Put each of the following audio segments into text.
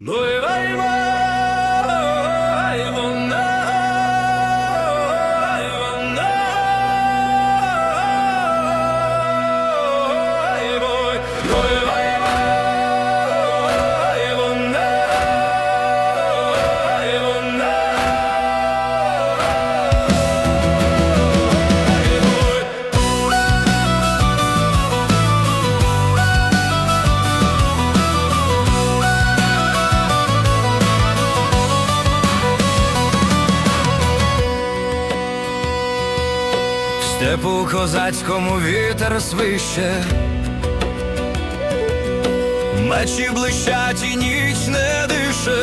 Nueva степу козацькому вітер свище, мечі блищать і ніч не дише,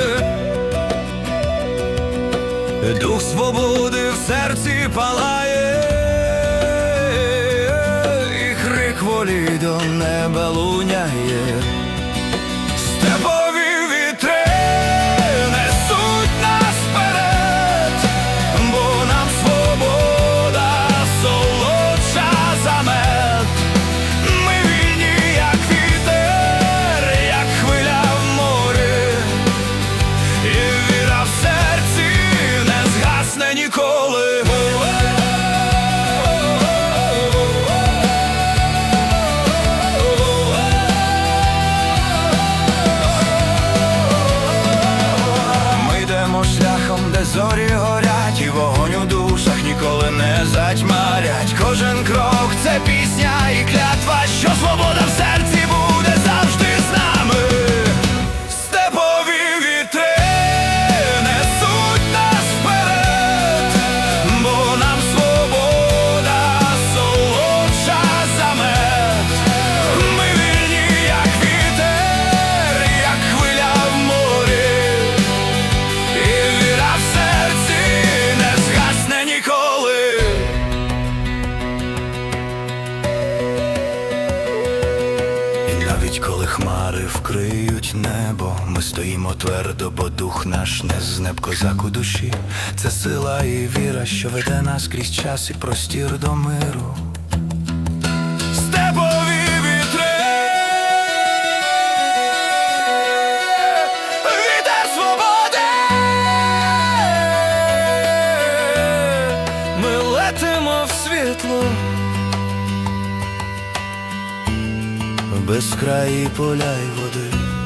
дух свободи в серці палає, і крик волі до неба луняє. Горять, і вогонь у душах ніколи не затьмарять. Кожен крок це пісня навіть коли хмари вкриють небо, ми стоїмо твердо, бо дух наш не знеб козак у душі. Це сила і віра, що веде нас крізь час і простір до миру. Степові вітри, вітер свободи. Ми летимо в світло, Без краї поля й води.